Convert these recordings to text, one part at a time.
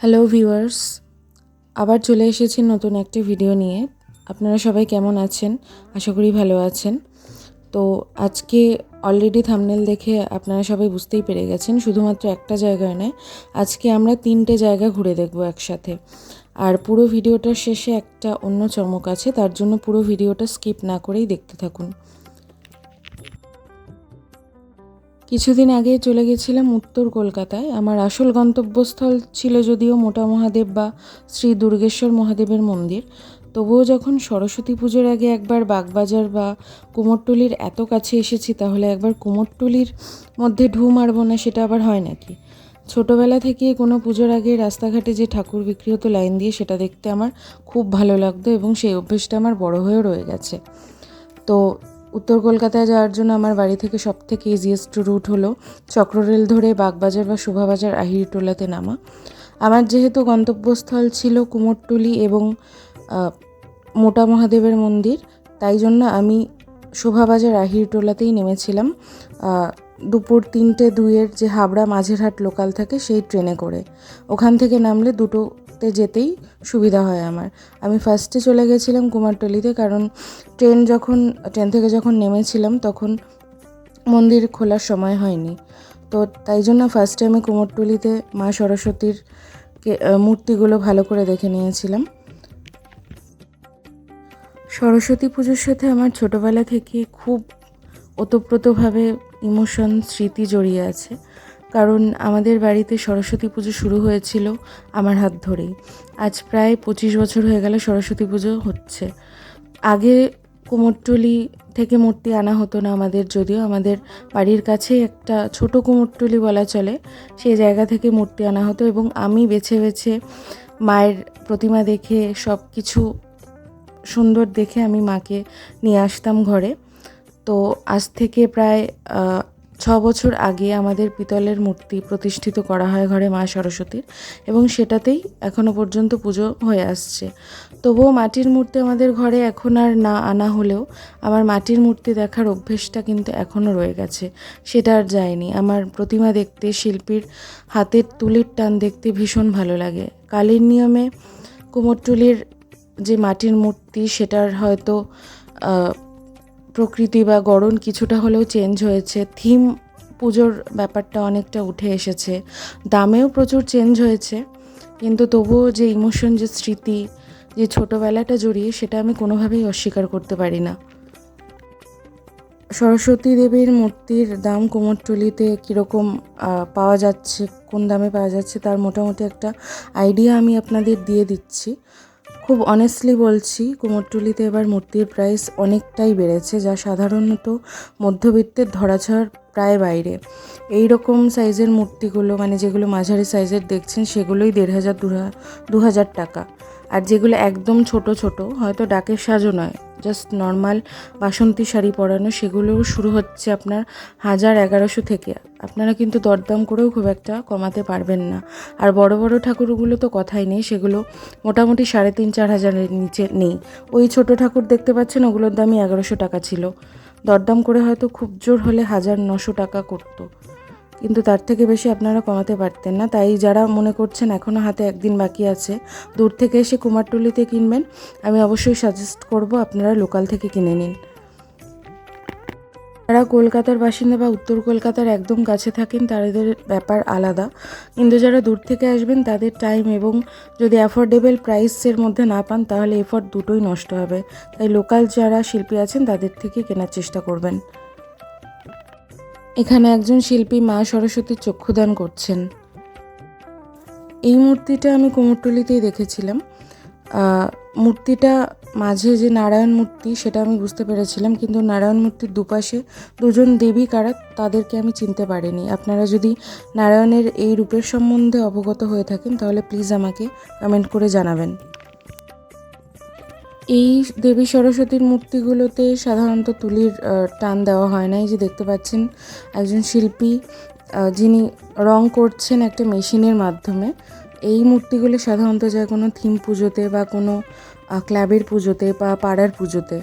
Hello viewers আবার চলে এসেছি নতুন একটি ভিডিও নিয়ে। আপনারা সবাই কেমন আছেন? আশা করি ভালো আছেন। তো আজকে অলরেডি থামনেল দেখে আপনারা সবাই বুঝতেই পেরে গেছেন, শুধুমাত্র একটা জায়গায় নয়, আজকে আমরা তিনটে জায়গা ঘুরে দেখব একসাথে। আর পুরো ভিডিওটার শেষে একটা অন্য চমক আছে, তার জন্য পুরো ভিডিওটা স্কিপ না করেই দেখতে থাকুন। কিছুদিন আগে চলে গেছিলাম উত্তর কলকাতায়। আমার আসল গন্তব্যস্থল ছিল যদিও মোটা মহাদেব বা শ্রী দুর্গেশ্বর মহাদেবের মন্দির। তবুও যখন সরস্বতী পুজোর আগে একবার বাগবাজার বা কুমোরটুলির এত কাছে এসেছি, তাহলে একবার কুমোরটুলির মধ্যে ঢু মারবো না সেটা আবার হয় নাকি? ছোটোবেলা থেকে কোনো পুজোর আগে রাস্তাঘাটে যে ঠাকুর বিক্রি হতো লাইন দিয়ে, সেটা দেখতে আমার খুব ভালো লাগতো এবং সেই অভ্যেসটা আমার বড় হয়েও রয়ে গেছে। তো উত্তর কলকাতায় যাওয়ার জন্য আমার বাড়ি থেকে সব থেকে ইজিয়েস্ট রুট হলো চক্ররেল ধরে বাগবাজার বা শোভাবাজার আহিরিটোলাতে নামা। আমার যেহেতু গন্তব্যস্থল ছিল কুমোরটুলি এবং মোটা মহাদেবের মন্দির, তাই জন্য আমি শোভাবাজার আহিরিটোলাতেই নেমেছিলাম। দুপুর তিনটে দুইয়ের যে হাবড়া মাঝেরহাট লোকাল থাকে সেই ট্রেনে করে। ওখান থেকে নামলে দুটোতে যেতেই সুবিধা হয় আমার। আমি ফার্স্টে চলে গেছিলাম কুমারটুলিতে কারণ ট্রেন যখন ট্রেন থেকে যখন নেমেছিলাম তখন মন্দির খোলার সময় হয়নি। তো তাই জন্য ফার্স্টে আমি কুমোরটুলিতে মা সরস্বতীর মূর্তিগুলো ভালো করে দেখে নিয়েছিলাম। সরস্বতী পুজোর সাথে আমার ছোটোবেলা থেকে খুব ওতপ্রোতভাবে ইমোশন স্মৃতি জড়িয়ে আছে। কারণ আমাদের বাড়িতে সরস্বতী পুজো শুরু হয়েছিল আমার হাত ধরেই। আজ প্রায় পঁচিশ বছর হয়ে গেল সরস্বতী পুজো হচ্ছে। আগে কুমোরটুলি থেকে মূর্তি আনা হতো না আমাদের, যদিও আমাদের বাড়ির কাছেই একটা ছোট কুমোরটুলি বলা চলে, সেই জায়গা থেকে মূর্তি আনা হতো এবং আমি বেছে বেছে মায়ের প্রতিমা দেখে, সব কিছু সুন্দর দেখে আমি মাকে নিয়ে আসতাম ঘরে। তো আজ থেকে প্রায় ছ বছর আগে আমাদের পিতলের মূর্তি প্রতিষ্ঠিত করা হয় ঘরে মা সরস্বতীর এবং সেটাতেই এখনও পর্যন্ত পুজো হয়ে আসছে। তবুও মাটির মূর্তি আমাদের ঘরে এখন আর না আনা হলেও আমার মাটির মূর্তি দেখার অভ্যেসটা কিন্তু এখনও রয়ে গেছে। সেটা আর যায়নি। আমার প্রতিমা দেখতে, শিল্পীর হাতের তুলির টান দেখতে ভীষণ ভালো লাগে। কালীর নিয়মে কুমোরটুলির যে মাটির মূর্তি, সেটার হয়তো প্রকৃতি বা গড়ন কিছুটা হলেও চেঞ্জ হয়েছে। থিম পুজোর ব্যাপারটা অনেকটা উঠে এসেছে। দামেও প্রচুর চেঞ্জ হয়েছে। কিন্তু তবুও যে ইমোশন যে স্মৃতি, যে ছোটোবেলাটা জড়িয়ে সেটা আমি কোনোভাবেই অস্বীকার করতে পারি না। সরস্বতী দেবীর মূর্তির দাম কুমোরটুলিতে কীরকম পাওয়া যাচ্ছে, কোন দামে পাওয়া যাচ্ছে, তার মোটামুটি একটা আইডিয়া আমি আপনাদের দিয়ে দিচ্ছি। খুব অনেস্টলি বলছি, কুমোরটুলিতে এবার মূর্তির প্রাইস অনেকটাই বেড়েছে, যা সাধারণত মধ্যবিত্তের ধরাছোঁয়ার প্রায় বাইরে। এই রকম সাইজের মূর্তিগুলো মানে যেগুলো মাঝারি সাইজের দেখছেন, সেগুলোই দেড় হাজার দু হাজার টাকা। আর যেগুলো একদম ছোট ছোট, হয়তো ডাকের সাজও নয়। জাস্ট নর্মাল বাসন্তী শাড়ি পরানো, সেগুলোও শুরু হচ্ছে আপনার হাজার এগারোশো থেকে। আপনারা কিন্তু দরদাম করেও খুব একটা কমাতে পারবেন না। আর বড় বড় ঠাকুরগুলো তো কথাই নেই, সেগুলো মোটামুটি সাড়ে তিন, চার হাজারের নিচে নেই। ওই ছোট ঠাকুর দেখতে পাচ্ছেন, ওগুলোর দামই এগারোশো টাকা ছিল। দরদাম করে হয়তো খুব জোর হলে হাজার নশো টাকা করতো। কিন্তু তার থেকে বেশি আপনারা কমাতে পারতেন না। তাই যারা মনে করছেন এখনও হাতে একদিন বাকি আছে, দূর থেকে এসে কুমারটুলিতে কিনবেন। আমি অবশ্যই সাজেস্ট করব আপনারা লোকাল থেকে কিনে নিন। যারা কলকাতার বাসিন্দা বা উত্তর কলকাতার একদম কাছে থাকেন, তাদের ব্যাপার আলাদা। কিন্তু যারা দূর থেকে আসবেন, তাদের টাইম এবং যদি অ্যাফোর্ডেবল প্রাইসের মধ্যে না পান, তাহলে এফোর্ট দুটোই নষ্ট হবে। তাই লোকাল যারা শিল্পী আছেন, তাদের থেকে কেনার চেষ্টা করবেন। এখানে একজন শিল্পী মা সরস্বতীর চক্ষুদান করছেন। এই মূর্তিটা আমি কুমোরটুলিতেই দেখেছিলাম। মূর্তিটা মাঝে যে নারায়ণ মূর্তি, সেটা আমি বুঝতে পেরেছিলাম, কিন্তু নারায়ণ মূর্তির দুপাশে দুজন দেবী কারা, তাদেরকে আমি চিনতে পারিনি। আপনারা যদি নারায়ণের এই রূপের সম্বন্ধে অবগত হয়ে থাকেন, তাহলে প্লিজ আমাকে কমেন্ট করে জানাবেন। এই দেবী সরস্বতীর মূর্তিগুলোতে সাধারণত তুলির টান দেওয়া হয় না। এই যে দেখতে পাচ্ছেন, একজন শিল্পী যিনি রং করছেন একটা মেশিনের মাধ্যমে। এই মূর্তিগুলি সাধারণত যায় কোনো থিম পুজোতে বা কোনো ক্লাবের পুজোতে বা পাড়ার পুজোতে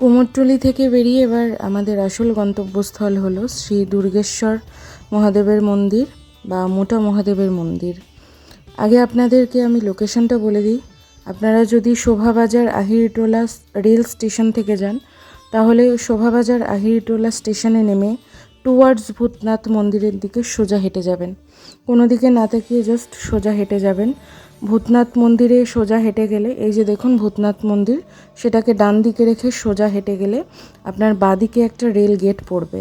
কুমোরটুলি থেকে বেরিয়ে এবার আমাদের আসল গন্তব্যস্থল হলো শ্রী দুর্গেশ্বর মহাদেবের মন্দির বা মোটা মহাদেবের মন্দির। আগে আপনাদেরকে আমি লোকেশনটা বলে দিই। আপনারা যদি শোভাবাজার আহিরিটোলা রেল স্টেশন থেকে যান, তাহলে শোভাবাজার আহিরিটোলা স্টেশনে নেমে টুয়ার্ডস ভূতনাথ মন্দিরের দিকে সোজা হেঁটে যাবেন। কোনো দিকে না তাকিয়ে জাস্ট সোজা হেঁটে যাবেন। ভূতনাথ মন্দিরে সোজা হেঁটে গেলে, এই যে দেখুন ভূতনাথ মন্দির, সেটাকে ডান দিকে রেখে সোজা হেঁটে গেলে আপনার বাদিকে একটা রেল গেট পড়বে।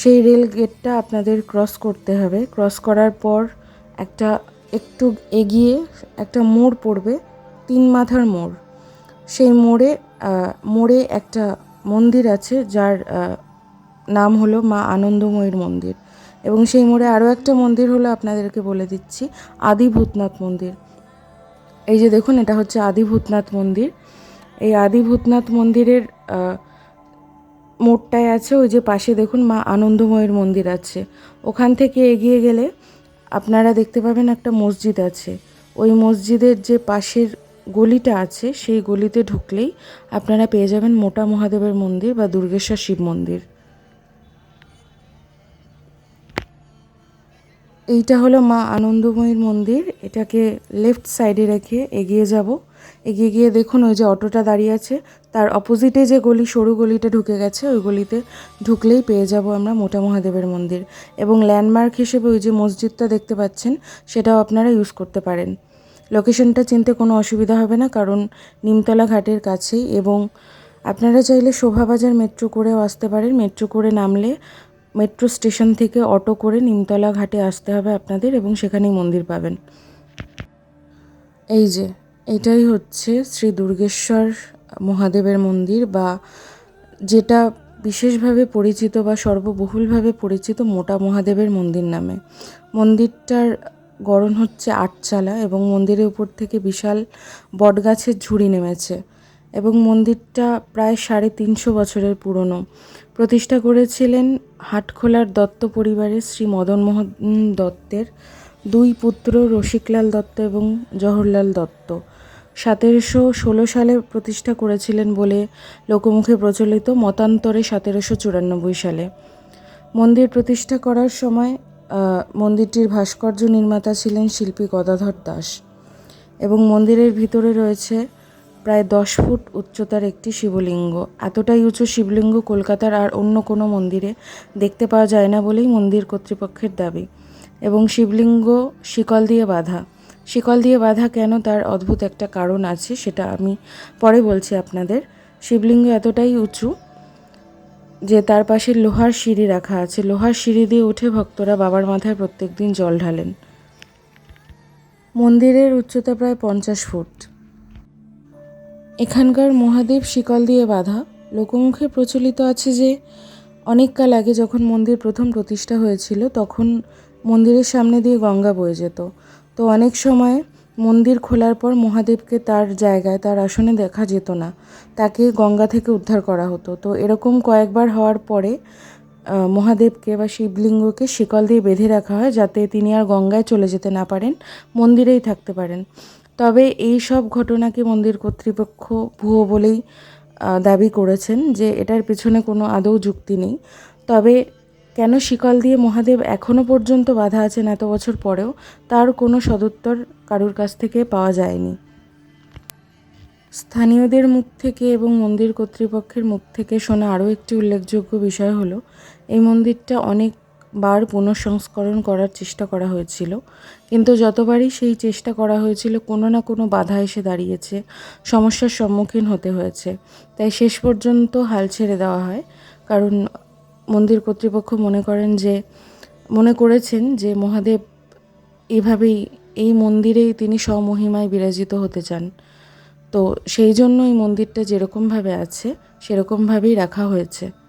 সেই রেল গেটটা আপনাদের ক্রস করতে হবে। ক্রস করার পর একটা একটু এগিয়ে একটা মোড় পড়বে, তিন মাথার মোড়। সেই মোড়ে মোড়ে একটা মন্দির আছে, যার নাম হলো মা আনন্দময়ীর মন্দির। এবং সেই মোড়ে আরও একটা মন্দির হলো আপনাদেরকে বলে দিচ্ছি আদি ভূতনাথ মন্দির। এই যে দেখুন, এটা হচ্ছে আদি ভূতনাথ মন্দির। এই আদি ভূতনাথ মন্দিরের মোড়টায় আছে ওই যে পাশে দেখুন মা আনন্দময়ের মন্দির আছে। ওখান থেকে এগিয়ে গেলে আপনারা দেখতে পাবেন একটা মসজিদ আছে। ওই মসজিদের যে পাশের গলিটা আছে, সেই গলিতে ঢুকলেই আপনারা পেয়ে যাবেন মোটা মহাদেবের মন্দির বা দুর্গেশ্বর শিব মন্দির। এইটা হলো মা আনন্দময়ীর মন্দির। এটাকে লেফট সাইডে রেখে এগিয়ে যাব। এগিয়ে গিয়ে দেখুন ওই যে অটোটা দাঁড়িয়ে আছে। তার অপোজিটে যে গলি, সরু গলিটা ঢুকে গেছে, ওই গলিতে ঢুকলেই পেয়ে যাব আমরা মোটা মহাদেবের মন্দির। এবং ল্যান্ডমার্ক হিসেবে ওই যে মসজিদটা দেখতে পাচ্ছেন, সেটাও আপনারা ইউজ করতে পারেন। লোকেশনটা চিনতে কোনো অসুবিধা হবে না, কারণ নিমতলা ঘাটের কাছেই। এবং আপনারা চাইলে শোভাবাজার মেট্রো করেও আসতে পারেন। মেট্রো করে নামলে মেট্রো স্টেশন থেকে অটো করে নিমতলা ঘাটে আসতে হবে আপনাদের এবং সেখানেই মন্দির পাবেন। এই যে, এটাই হচ্ছে শ্রী দুর্গেশ্বর মহাদেবের মন্দির বা যেটা বিশেষভাবে পরিচিত বা সর্ববহুলভাবে পরিচিত মোটা মহাদেবের মন্দির নামে। মন্দিরটার গড়ন হচ্ছে আটচালা এবং মন্দিরের উপর থেকে বিশাল বটগাছের ঝুড়ি নেমেছে এবং মন্দিরটা প্রায় সাড়ে তিনশো বছরের পুরনো। প্রতিষ্ঠা করেছিলেন হাটখোলার দত্ত পরিবারের শ্রী মদন মোহন দত্তের দুই পুত্র রসিকলাল দত্ত এবং জহরলাল দত্ত। সতেরোশো ষোলো সালে প্রতিষ্ঠা করেছিলেন বলে লোকমুখে প্রচলিত মতান্তরে সতেরোশো চুরানব্বই সালে। মন্দির প্রতিষ্ঠা করার সময় মন্দিরটির ভাস্কর্য নির্মাতা ছিলেন শিল্পী গদাধর দাস এবং মন্দিরের ভিতরে রয়েছে প্রায় দশ ফুট উচ্চতার একটি শিবলিঙ্গ। এতটাই উঁচু শিবলিঙ্গ কলকাতার আর অন্য কোনো মন্দিরে দেখতে পাওয়া যায় না বলেই মন্দির কর্তৃপক্ষের দাবি। এবং শিবলিঙ্গ শিকল দিয়ে বাঁধা। শিকল দিয়ে বাঁধা কেন তার অদ্ভুত একটা কারণ আছে সেটা আমি পরে বলছি আপনাদের। শিবলিঙ্গ এতটাই উঁচু যে তার পাশে লোহার সিঁড়ি রাখা আছে। লোহার সিঁড়ি দিয়ে উঠে ভক্তরা বাবার মাথায় প্রত্যেক দিন জল ঢালেন। মন্দিরের উচ্চতা প্রায় পঞ্চাশ ফুট। এখানকার মহাদেব শিকল দিয়ে বাঁধা। লোকমুখে প্রচলিত আছে যে, অনেক কাল আগে যখন মন্দির প্রথম প্রতিষ্ঠা হয়েছিল, তখন মন্দিরের সামনে দিয়ে গঙ্গা বয়ে যেত। তো অনেক সময় মন্দির খোলার পর মহাদেবকে তার জায়গায়, তার আসনে দেখা যেত না। তাকে গঙ্গা থেকে উদ্ধার করা হতো। তো এরকম কয়েকবার হওয়ার পরে মহাদেবকে বা শিবলিঙ্গকে শিকল দিয়ে বেঁধে রাখা হয় যাতে তিনি আর গঙ্গায় চলে যেতে না পারেন, মন্দিরেই থাকতে পারেন। তবে এই সব ঘটনাকে মন্দির কর্তৃপক্ষ ভুয়ো বলেই দাবি করেছেন যে এটার পেছনে কোনো আদৌ যুক্তি নেই। তবে কেন শিকল দিয়ে মহাদেব এখনও পর্যন্ত বাধা আছেন এত বছর পরেও, তার কোনো সদুত্তর কারুর কাছ থেকে পাওয়া যায়নি। স্থানীয়দের মুখ থেকে এবং মন্দির কর্তৃপক্ষের মুখ থেকে শোনা আরও একটি উল্লেখযোগ্য বিষয় হলো, এই মন্দিরটা অনেকবার পুনঃসংস্করণ করার চেষ্টা করা হয়েছিল। কিন্তু যতবারই সেই চেষ্টা করা হয়েছিল, কোনো না কোনো বাধা এসে দাঁড়িয়েছে, সমস্যার সম্মুখীন হতে হয়েছে। তাই শেষ পর্যন্ত হাল ছেড়ে দেওয়া হয়। কারণ মন্দির কর্তৃপক্ষ মনে করেন যে, মনে করেছেন যে মহাদেব এভাবেই, এই মন্দিরেই তিনি স্বমহিমায় বিরাজিত হতে চান। তো সেই জন্য এই মন্দিরটা যেরকমভাবে আছে, সেরকমভাবেই রাখা হয়েছে।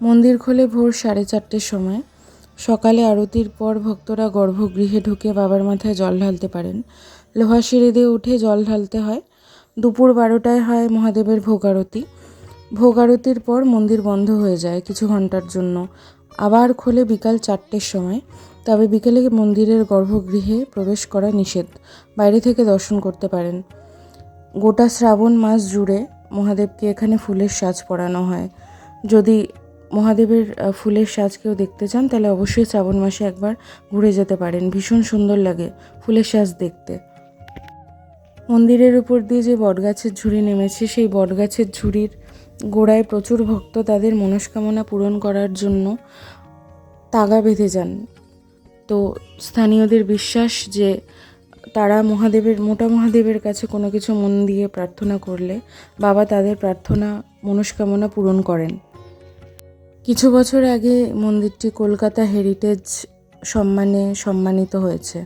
মন্দির খোলে ভোর সাড়ে চারটের সময়। সকালে আরতির পর ভক্তরা গর্ভগৃহে ঢুকে বাবার মাথায় জল ঢালতে পারেন। লোহা সিঁড়ি দিয়ে উঠে জল ঢালতে হয়। দুপুর বারোটায় হয় মহাদেবের ভোগ আরতি ভোগ আরতির পর মন্দির বন্ধ হয়ে যায় কিছু ঘণ্টার জন্য। আবার খোলে বিকাল চারটের সময়। তবে বিকেলে মন্দিরের গর্ভগৃহে প্রবেশ করা নিষেধ। বাইরে থেকে দর্শন করতে পারেন। গোটা শ্রাবণ মাস জুড়ে মহাদেবকে এখানে ফুলের সাজ পরানো হয়। যদি মহাদেবের ফুলের সাজ কেউ দেখতে চান, তাহলে অবশ্যই শ্রাবণ মাসে একবার ঘুরে যেতে পারেন। ভীষণ সুন্দর লাগে ফুলের সাজ দেখতে। মন্দিরের উপর দিয়ে যে বটগাছের ঝুড়ি নেমেছে, সেই বটগাছের ঝুড়ির গোড়ায় প্রচুর ভক্ত তাদের মনস্কামনা পূরণ করার জন্য তাগা বেঁধে যান। তো স্থানীয়দের বিশ্বাস যে তারা মহাদেবের, মোটা মহাদেবের কাছে কোনো কিছু মন দিয়ে প্রার্থনা করলে বাবা তাদের প্রার্থনা, মনস্কামনা পূরণ করেন। কিছু বছর আগে মন্দিরটি কলকাতা হেরিটেজ সম্মানে সম্মানিত হয়েছে।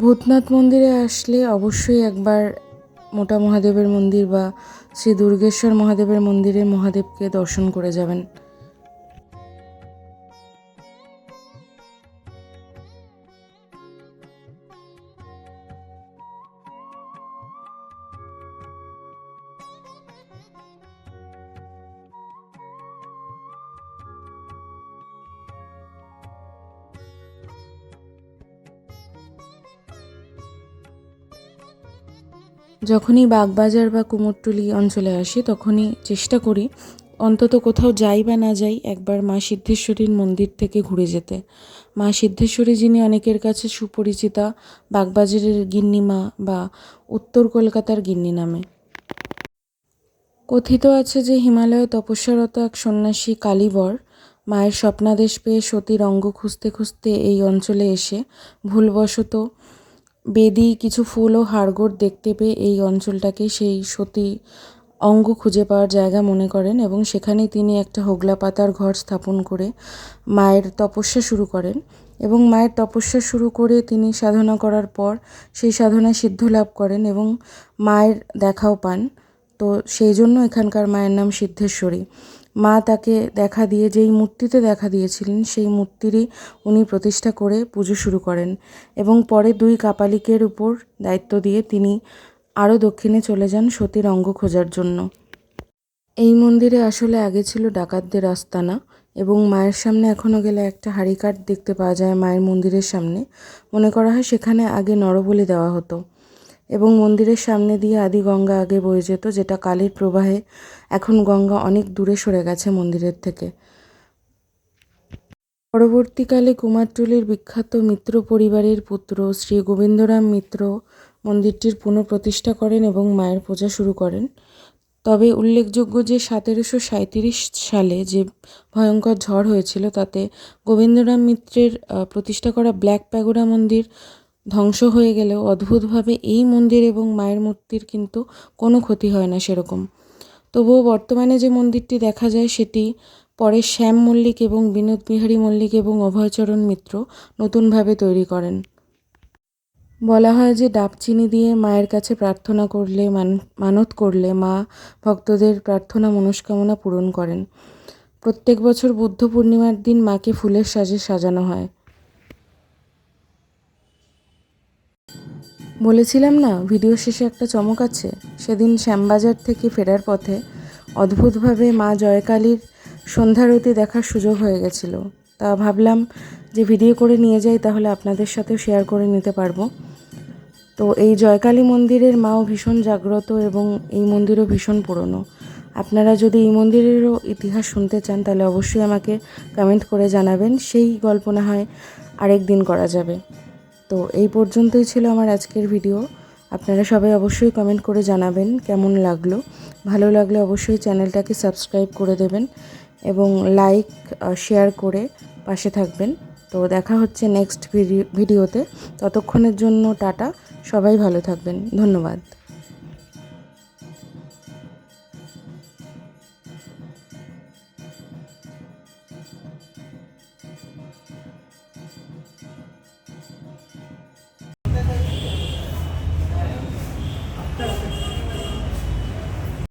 ভূতনাথ মন্দিরে আসলে অবশ্যই একবার মোটা মহাদেবের মন্দির বা শ্রী দুর্গেশ্বর মহাদেবের মন্দিরে মহাদেবকে দর্শন করে যাবেন। যখনই বাগবাজার বা কুমোরটুলি অঞ্চলে আসি, তখনই চেষ্টা করি অন্তত কোথাও যাই বা না যাই একবার মা সিদ্ধেশ্বরীর মন্দির থেকে ঘুরে যেতে। মা সিদ্ধেশ্বরী যিনি অনেকের কাছে সুপরিচিতা, বাগবাজারের গিন্নিমা বা উত্তর কলকাতার গিন্নি নামে। কথিত আছে যে হিমালয়ে তপস্যারত এক সন্ন্যাসী কালীবর মায়ের স্বপ্নাদেশ পেয়ে সতীর অঙ্গ খুঁজতে খুঁজতে এই অঞ্চলে এসে ভুলবশত বেদি কিছু ফুল ও হাড়গোড় দেখতে পেয়ে এই অঞ্চলটাকে সেই সতী অঙ্গ খুঁজে পাওয়ার জায়গা মনে করেন এবং সেখানে তিনি একটা হোগলা পাতার ঘর স্থাপন করে মায়ের তপস্যা শুরু করেন এবং মায়ের তপস্যা শুরু করে তিনি সাধনা করার পর সেই সাধনায় সিদ্ধ লাভ করেন এবং মায়ের দেখাও পান। তো সেই জন্য এখানকার মায়ের নাম সিদ্ধেশ্বরী। মা তাকে দেখা দিয়ে, যেই মূর্তিতে দেখা দিয়েছিলেন, সেই মূর্তিরই উনি প্রতিষ্ঠা করে পুজো শুরু করেন এবং পরে দুই কাপালিকের উপর দায়িত্ব দিয়ে তিনি আরও দক্ষিণে চলে যান সতীর অঙ্গ খোঁজার জন্য। এই মন্দিরে আসলে আগে ছিল ডাকাতদের আস্তানা এবং মায়ের সামনে এখনও গেলে একটা হাড়িকাঠ দেখতে পাওয়া যায় মায়ের মন্দিরের সামনে। মনে করা হয় সেখানে আগে নরবলি দেওয়া হতো। এবং মন্দিরের সামনে দিয়ে আদি গঙ্গা আগে বয়ে যেত, যেটা কালের প্রবাহে। এখন গঙ্গা অনেক দূরে সরে গেছে মন্দিরের থেকে। পরবর্তীকালে কুমারটুলির বিখ্যাত মিত্র পরিবারের পুত্র শ্রী গোবিন্দরাম মিত্র মন্দিরটির পুনঃপ্রতিষ্ঠা করেন এবং মায়ের পূজা শুরু করেন। তবে উল্লেখযোগ্য যে সতেরোশো সাঁইত্রিশ সালে যে ভয়ঙ্কর ঝড় হয়েছিল, তাতে গোবিন্দরাম মিত্রের প্রতিষ্ঠা করা ব্ল্যাক প্যাগোডা মন্দির ধ্বংস হয়ে গেলেও অদ্ভুতভাবে এই মন্দির এবং মায়ের মূর্তির কিন্তু কোনো ক্ষতি হয় না সেরকম। তবুও বর্তমানে যে মন্দিরটি দেখা যায় সেটি পরে শ্যাম মল্লিক এবং বিনোদ বিহারী মল্লিক এবং অভয়চরণ মিত্র নতুনভাবে তৈরি করেন। বলা হয় যে ডাবচিনি দিয়ে মায়ের কাছে প্রার্থনা করলে, মান- মানত করলে মা ভক্তদের প্রার্থনা মনস্কামনা পূরণ করেন। প্রত্যেক বছর বুদ্ধ পূর্ণিমার দিন মাকে ফুলের সাজে সাজানো হয়। বলেছিলাম না, ভিডিও শেষে একটা চমক আছে? সেদিন শ্যামবাজার থেকে ফেরার পথে অদ্ভুতভাবে মা জয়কালীর সন্ধ্যারতি দেখার সুযোগ হয়ে গেছিল। তা ভাবলাম যে ভিডিও করে নিয়ে যাই, তাহলে আপনাদের সাথেও শেয়ার করে নিতে পারব। তো এই জয়কালী মন্দিরের মাও ভীষণ জাগ্রত এবং এই মন্দিরও ভীষণ পুরনো। আপনারা যদি এই মন্দিরেরও ইতিহাস শুনতে চান, তাহলে অবশ্যই আমাকে কমেন্ট করে জানাবেন। সেই গল্প না হয় আরেক দিন করা যাবে। তো এই পর্যন্তই ছিল আমার আজকের ভিডিও। আপনারা সবাই অবশ্যই কমেন্ট করে জানাবেন কেমন লাগল। ভালো লাগলে অবশ্যই চ্যানেলটাকে সাবস্ক্রাইব করে দেবেন এবং লাইক শেয়ার করে পাশে থাকবেন। তো দেখা হচ্ছে নেক্সট ভিডিওতে। ততক্ষণের জন্য টাটা। সবাই ভালো থাকবেন। ধন্যবাদ।